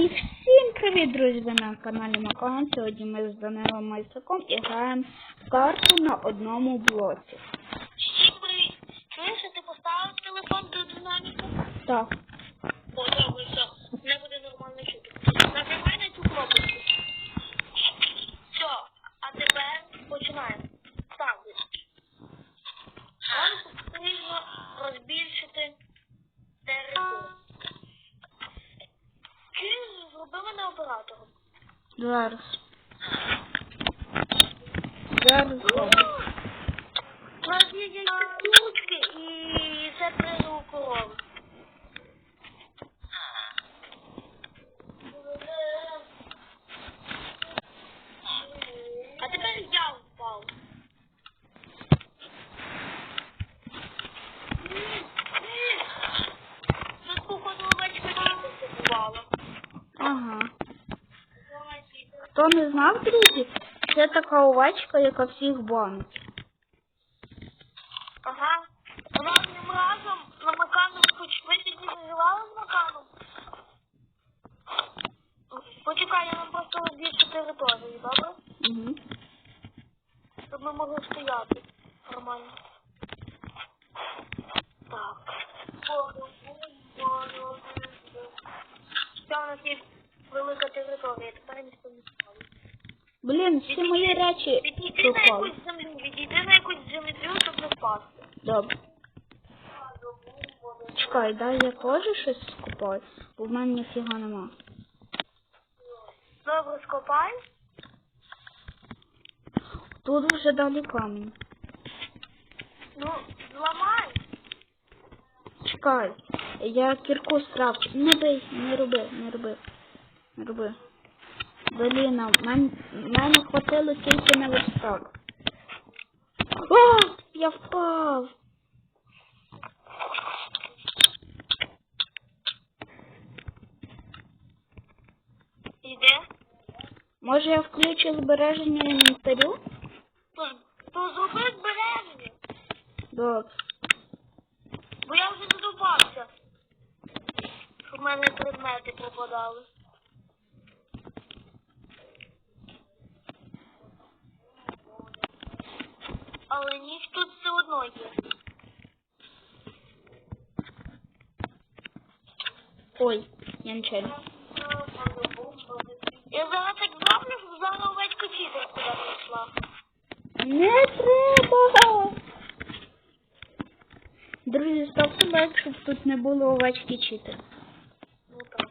І всім привіт, друзі! Ви на каналі Макан. Сьогодні ми з Данилом Майсаком і граємо в карту на одному блоці. Всім привіт! Чуєш, ти поставив телефон до динаміку? Так. О, добре, все. Не буде нормально чути. Нажимай на цю кнопочку. Все, а тепер починаємо. Ставлю. Потрібно Чи мене оператором? Зараз. Зараз. зараз. У нас є штучки і це прийду корову. А тепер я впав. Тут походу овечка діти побувала. Ага. Хто не знав, друзі, це така овечка, яка всіх бомить. Ага. Вона одним разом на Маканом, хоч ви тоді називали з Маканом. Почекай, я нам просто розбільшу територію, добре? Угу. Щоб ми могли стояти нормально. Так. Це у нас є велика територія, тепер ніхто не ставить. Блін, всі мої речі Відійди на пропали. якусь землю, відійди на якусь землю, щоб не впасти. Добре. Чекай, дай я теж щось скупаю, бо в мене ніфіга нема. Добре, скопай. Тут вже далі камінь. Ну, зламай. Чекай, я кірку стравчу. Не бий, не роби, не роби. Роби. Блін, а в мен, мене хватило тільки на верстак. О, я впав. Іде. Може я включу збереження інвентарю? То, то зроби збереження. Добре. Бо я вже задовбався. Щоб в мене предмети пропадали. Але ніч тут все одно є. Ой, я нічого. Я зараз так зроблю, щоб зараз овечка читер куди прийшла. Не треба. Друзі, ставте лайк, щоб тут не було овечки чити. Ну так.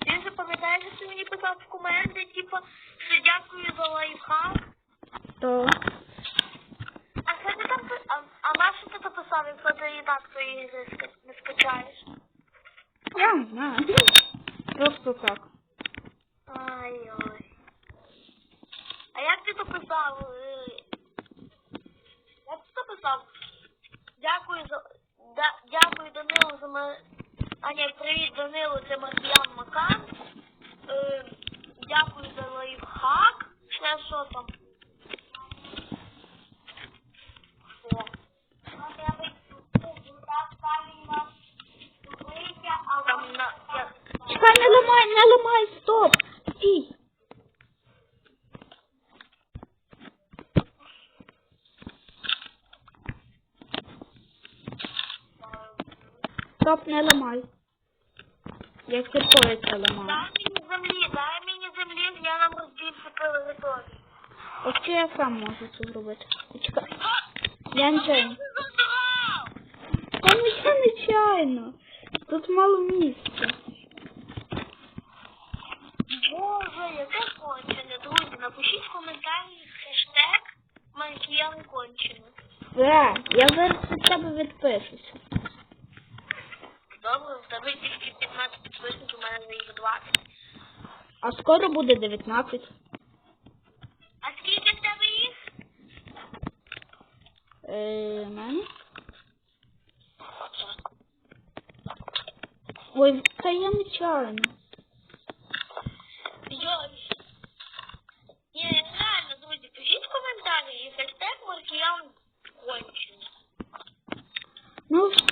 Ти вже пам'ятаєш, що ти мені писав в коменти, типу, що дякую за лайфхак. То А що ти там пи- а, а на що ти то писав, якщо ти і так твої ігри ска- не скачаєш? я не знаю. Просто так. Ай-ой. А як ти то писав? е, Як ти то писав? Дякую за да, дякую Данилу за ма... А ні, привіт Данилу, це Маркіян Макан. Е, дякую за лайфхак. Ще що там? О. Там на... Я... Чекай, не ламай, не ламай, стоп. Стій. Стоп, не ламай. Я кіркою це ламаю. Дай мені землі, дай мені землі, я нам розбільшу територію. Оце я сам можу це зробити. Чекай. Я нічого. Та нічого нечайно. Тут мало місця. Напишіть в коментарі хештег Манкіян кончене. Все, я зараз від тебе відпишуся. Добре, в тебе тільки 15 підписників, у мене вже їх 20. А скоро буде 19. А скільки в тебе їх? Е, мене? Ой, та я нечайно.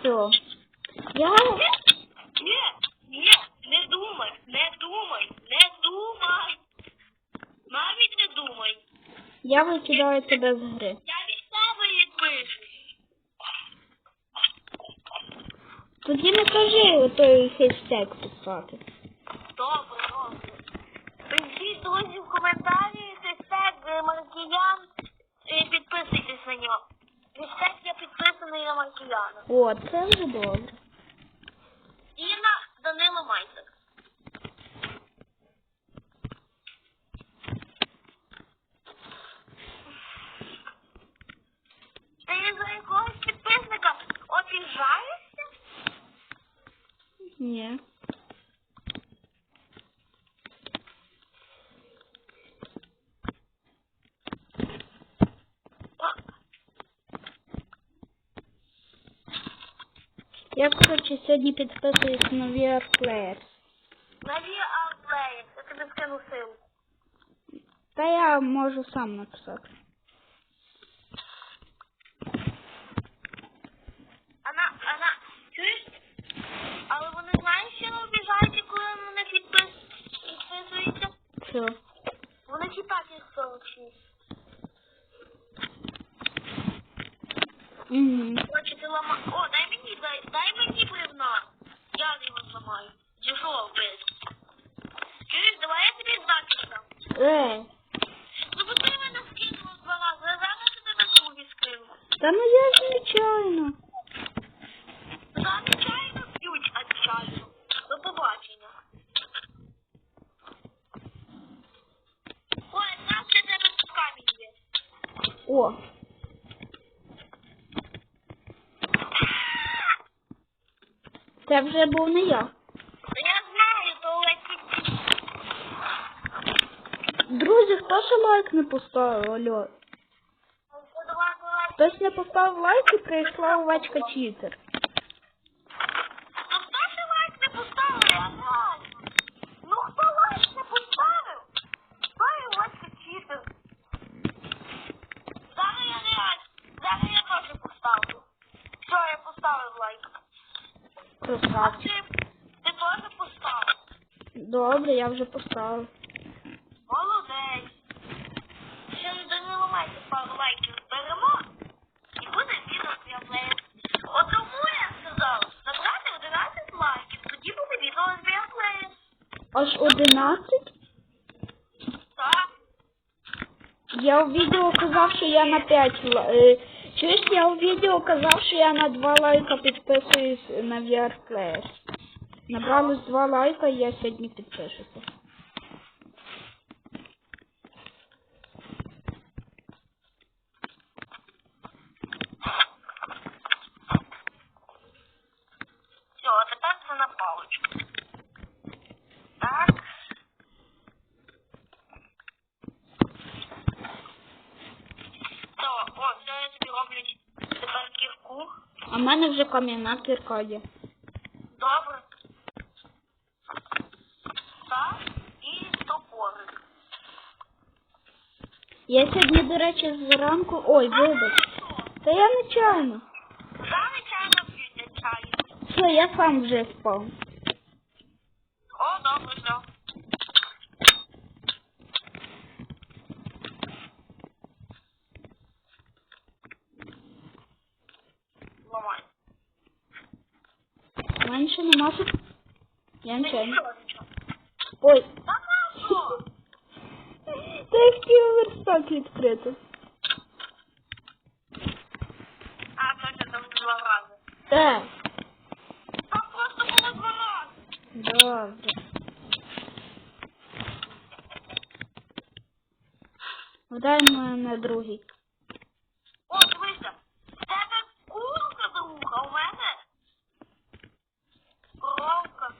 відео. Я... Ні, ні, не думай, не думай, не думай. Навіть не думай. Я викидаю тебе з гри. Я відставив пишу. Тоді не кажи той хештег писати. Добре, добре. Пишіть, друзі, в коментарі хештег е, Маркіян і підписуйтесь на нього. Хештег я підписаний на Маркіяна. О, це вже добре. І на Данило Майсер. Ти за якогось підписника обіжаєшся? Ні. Я, коротше, сьогодні підписуюсь на VR Players. Нові арплеї. Я тобі скину силу. Та я можу сам написати. Вона, вона, чуєш? Але вони знають, що не обіжаються, коли не підпис... підписуються? Що? Вони читати їх сообщі. Угу. Короче, ти лама... О, дай мені, дай, дай мені бревна. Я його зламаю. Дійшов без. Чуєш, давай я тобі здачу дам. Е, Ну, бо ти мене скинула два рази, а зараз я тебе другий скину. та ну я ж нечайно. Та нечайно б'ють, а нечайно. До побачення. Ой, нас тебе камінь є. О. Це вже був не я. Та я знаю, то летить. Друзі, хто ще лайк не поставив, алло? Давай. Хтось не поставив лайк і прийшла овечка читер. Ну хто ще лайк не поставив, я знаю. Ну хто лайк не поставив? Той лайк читив. Зараз я не лайк. Зараз я теж поставлю. Все, я поставив лайк. А Красавчик. ти, ти теж поставив. Добре, я вже поставив. Молодець. Ще не Данило пару лайків зберемо. І буде відео з'явлення. От тому я сказав, набрати 11 лайків, тоді буде відео з'явлення. Аж 11? Так. Я у відео казав, що я на 5 лайків. Чуєш, я у відео казав, що я на 2 лайка підписуюсь на VR Players. Набралось 2 лайка і я сьогодні підпишуся. Все, а тепер це на паличку. Так. Все, о, все, я тобі роблю тепер кірку. А в мене вже кам'яна кірка є. Добре. Так, і топорик. Я сьогодні, до речі, зранку. Ой, вибач. Та я нечайно. Зараз чайно п'ють чаю. Все, я сам вже впав. О, добре, все. Ламай. Менше нема що. Я нечайно. нічого. Ой. Та? Та я хотів верстак відкрити. А, точно, там два рази. Е, Там просто було два рази. добре. Вдай мене другий. О, дивися. В тебе курка друга, у мене коровка.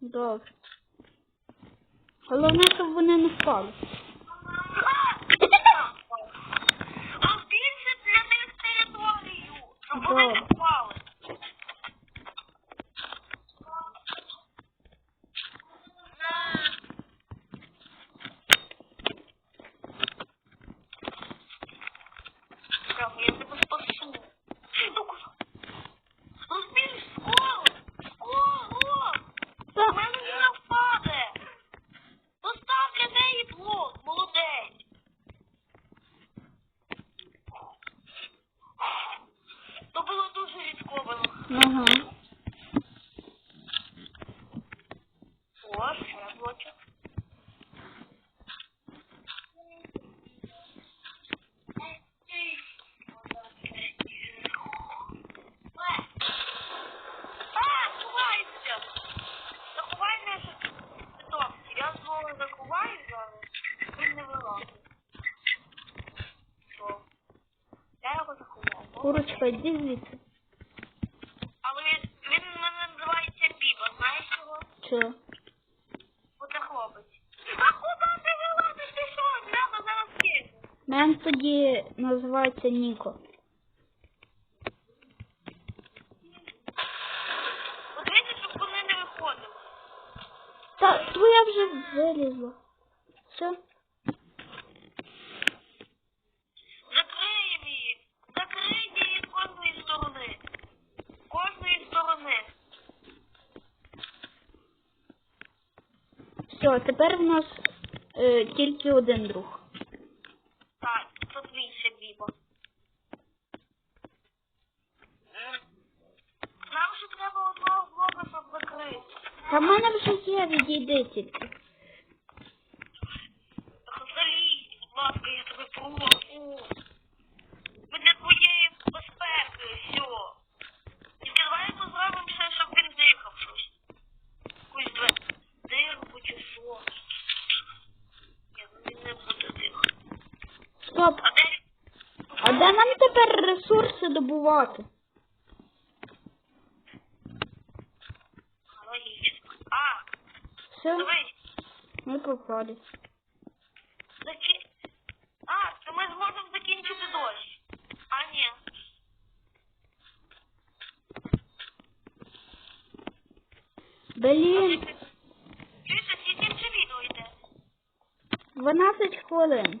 Добре. Головне, щоб вони не впали. Щоб вони не Добре. впали. Прям, я тебе спасу. Ну, Розбільш скоро! Скоро! У Так. мене не впаде! Постав для неї блок! хочу. А, ховайся! Заховай наше питомці. Я знову заховаю зараз. Він не вилазить. Що? Я його заховав. Курочка, йди звідси. А він, він називається Біба. Знаєш чого? Чого? Бо це хлопець. А куди ти вилазиш? Ти що? Гляна зараз кину. Мен тоді називається Ніко. Подивіться, щоб вони не виходили. Та твоя вже вилізла. Все? Закриємо її. Закрийте її з кожної сторони. З Кожної сторони. Все, тепер в нас е, тільки один друг. Так, тут більше ще Біба. Нам ще треба одного блока, щоб закрити. Та в мене вже є, відійди тільки. Залізь, будь ласка, я тебе прошу. Ми для твоєї безпеки, все. Тільки давай ми зробимо все, щоб він дихав щось. Якусь две- дирку чи що. Ні, ну він не буде дихати. Стоп. А де? А де нам тепер ресурси добувати? А, Логічно. А, Все, дивись. ми попали. Заки... А, то ми зможемо закінчити дощ. А, ні. Блін, Чуєте, скільки це відео йде? 12 хвилин.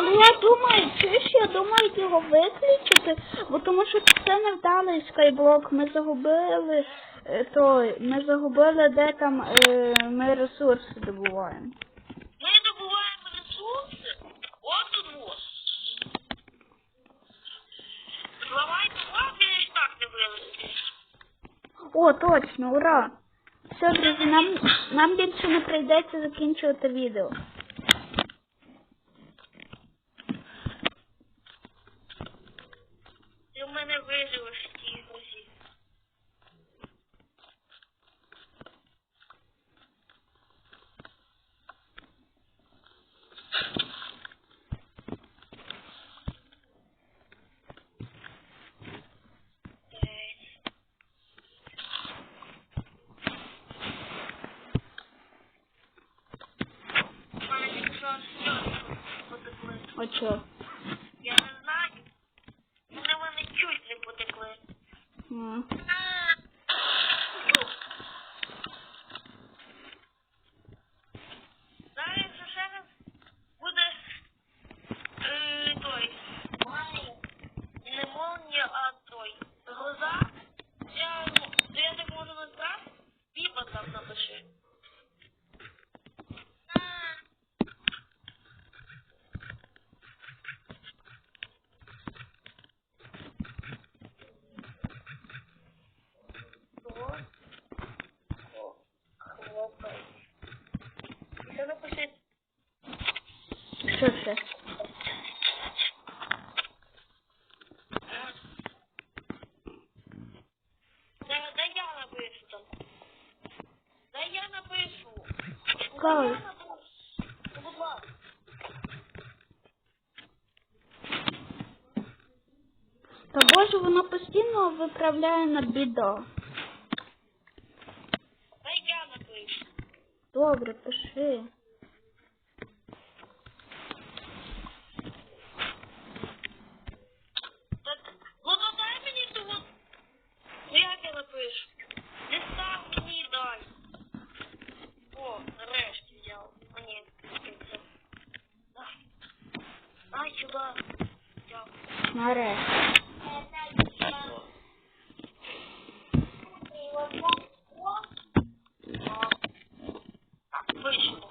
Але я думаю, чуєш, я думаю його виключити, бо тому що це невдалий скайблок. Ми загубили е, той, ми загубили, де там е, ми ресурси добуваємо. Ми добуваємо ресурси. От вот. Зламайте вас, він ж так не. О, точно, ура! Все, друзі, нам, нам більше не прийдеться закінчувати відео. Ти в мене виживеш в тій грозі. Жесть. У мене тільки що сльози потекли. О чо? Я не знаю. Вони в мене чуть не потекли. Ну. Зараз ще раз буде е, той. Не молнія, а той. Гроза. Я, ну, я так можу назвати. Біба там напиши. Хто? Хто? Хлопець. Ще напиши Що це? Да, да я напишу там. Да я напишу. Ласка. Та боже, воно постійно виправляє на бідо. Дай я. Добре, пиши. Та, ну то дай мені ту от. Ну як я напишу? Не став мені дай. О, нарешті взяв. А ні, це. Дай. Дай сюди. Взяв. Нарешті. Так, вийшло.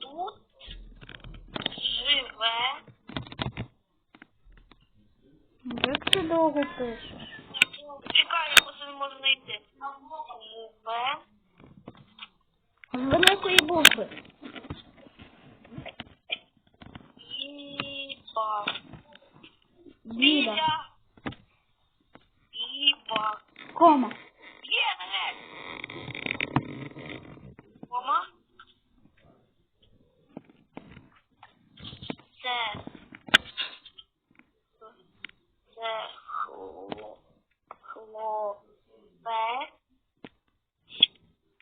Тут живе. Як ти довго пишеш? Чекай, я просто не можу знайти.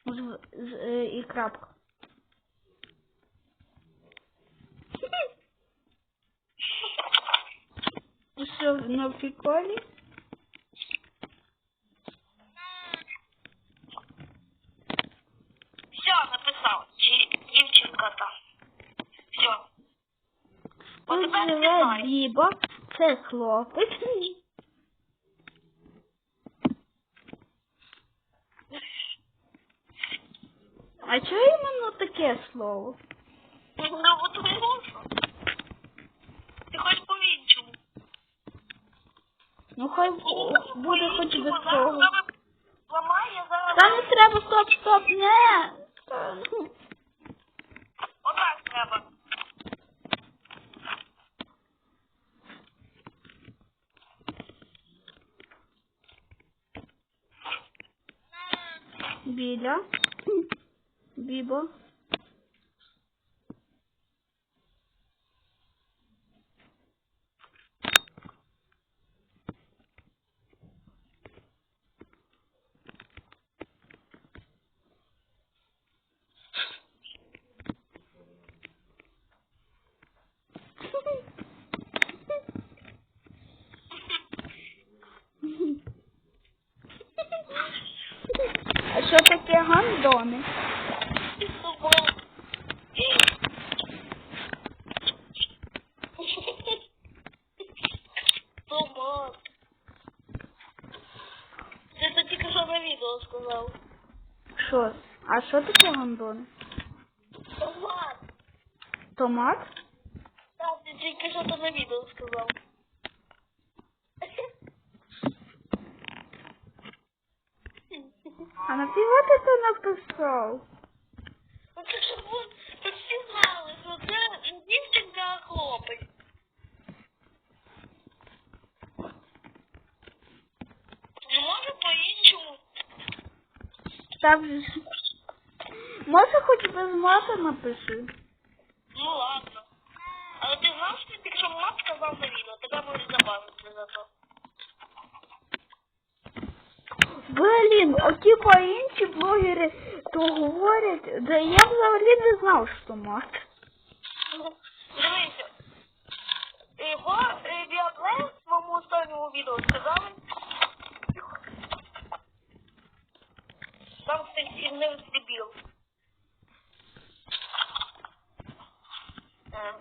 Живе. З- е, крапка. Що на приколі? Все, написав. Чи дівчинка там. Все. Живе. Біба, це хлопець. А чого іменно таке слово? Ну, от тому що. Ти хоч по-іншому. Ну хай буде хоч без цього. Ламає, зараз. Та не треба, стоп, стоп, не. Та, ну. Отак треба. Біля. Бібо. А що гандони? Ти це тільки що на відео сказав. Що? А що таке гандони? Томат. Томат? Так, ти тільки що то на відео сказав. А нафіга ти це написав? Ну це щоб ви щоб всі знали, що це не дівчинка, а хлопець. Не може по-іншому. Там же... Може хоч без мата напиши? Ну ладно. Але ти знав, що якщо мат сказав на відео, тебе можуть забавити за то. Блін, а типа інші блогери то говорять, да я взагалі не знав, що мат. Дивися. Його е, Біаплей в своєму останньому відео сказали. Там хтось не дебіл. Е,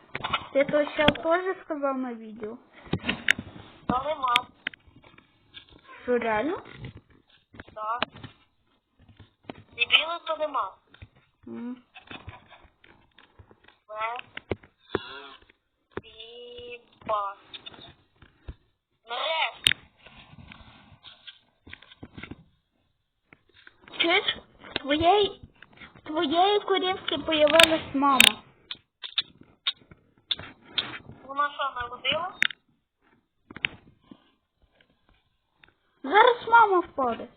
Ти то ще теж сказав на відео. Та нема. Що реально? Так. Дебіли то нема. Не. Біба. Чуєш, в твоєї, в твоєї корівки появилась мама. Вона що народила? Зараз мама впаде.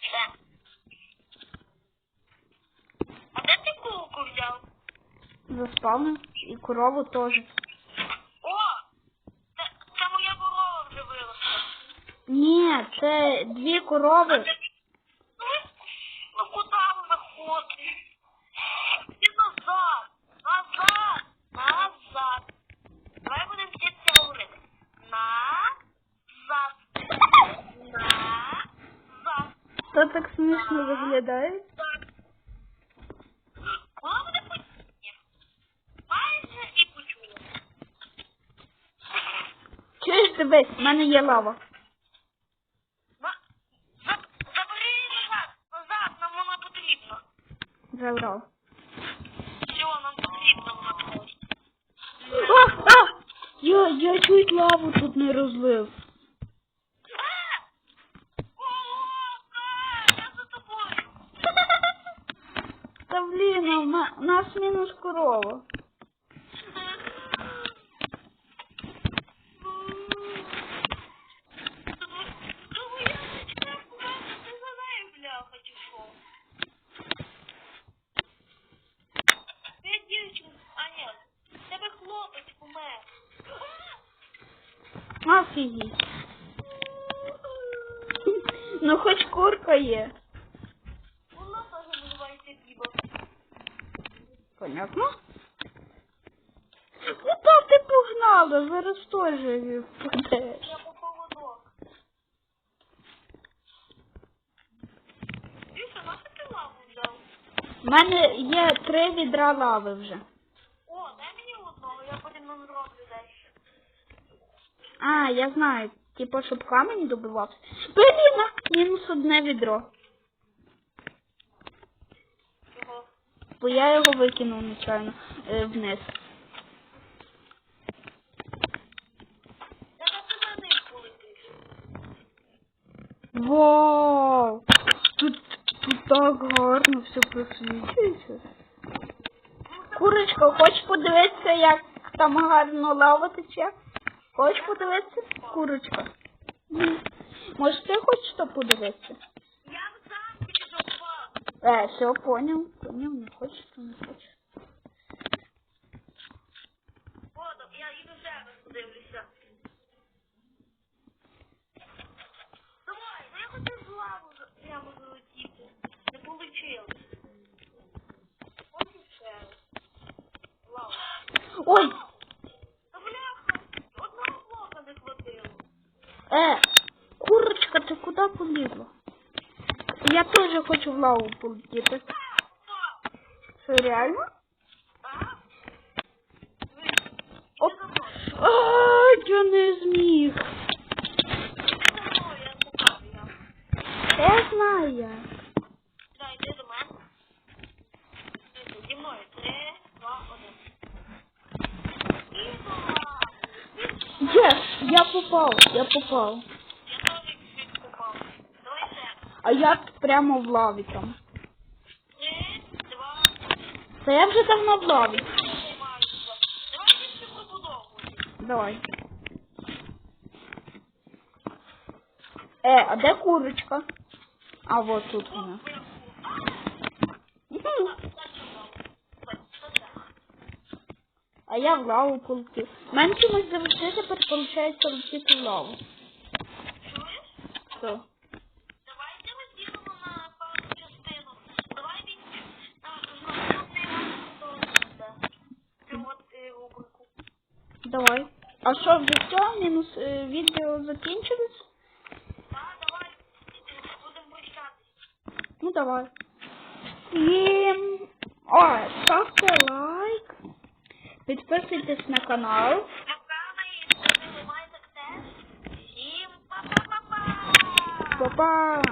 Все. А де ти кулку взяв? Заспавнив. І корову теж. О! Це, це моя корова вже виросла. Ні, це дві корови. Ну, ну куди вона ходить? Ти назад! Назад! Назад! Давай будемо вчитися говорити. Назад! Назад! То так смішно виглядає. Так. Вона буде почує. Майже і почує. Чуєш, дивись, в мене є лава. За... Забери її назад! Назад! Нам вона потрібна. Забрав. Все, нам потрібна вона просто. А, а! Я, я чуть лаву тут не розлив. Тобою. Та блін, у нас мінус корова. Ну, я не знаю, ти за нею, бляха, чи що? Ти дівчинка, а ні, в тебе хлопець помер. Офігеть. Ну хоч курка є. Вона теж називається Біба. Понятно? Куда ти погнала? Зараз теж впадеш. У мене є три відра лави вже. О, дай мені одного, я потім нам зроблю дещо. А, я знаю. Типу, щоб камінь добивався. Блін, мінус одне відро. Чого? Бо я його викинув нечайно е, вниз. Вау! Тут, тут так гарно все просвічується. Курочка, хочеш подивитися, як там гарно лава тече? Хочеш подивитися? Курочка. Може ти хочеш то подивитися? Я сам що. Е, все, поняв. Поняв, не хочеш, то не хочеш. Воду, я іду ще раз подивлюся. Давай, ну я хотів з лаву прямо залетіти. Не получилось. Ось і ще. Лава. Ой! Та бляха, одного блока не хватило. Е, курочка, ти куди полізла? Я теж хочу в лаву полетіти. Реально? Оп. А, я не зміг. Я знаю я. Дай, йди до мене. Зі мною. Три, два, один. І я попав, я попав. Я теж попав. Давай ще. А я прямо в лаві там. Та я вже давно займаюся. Давай. Е, а де курочка? А вот тут вона. А я в лаву полетів. Мене чомусь завжди тепер виходить летіти в лаву. Що? Давайте розділимо на певну частину. Давай він на цю от е, рубрику. Давай. А що, вже все? Мінус е, відео закінчилось? Так, давай будемо прощатись. Ну давай. Всім. О, ставте лайк. Підписуйтесь на канал. І! Па-па!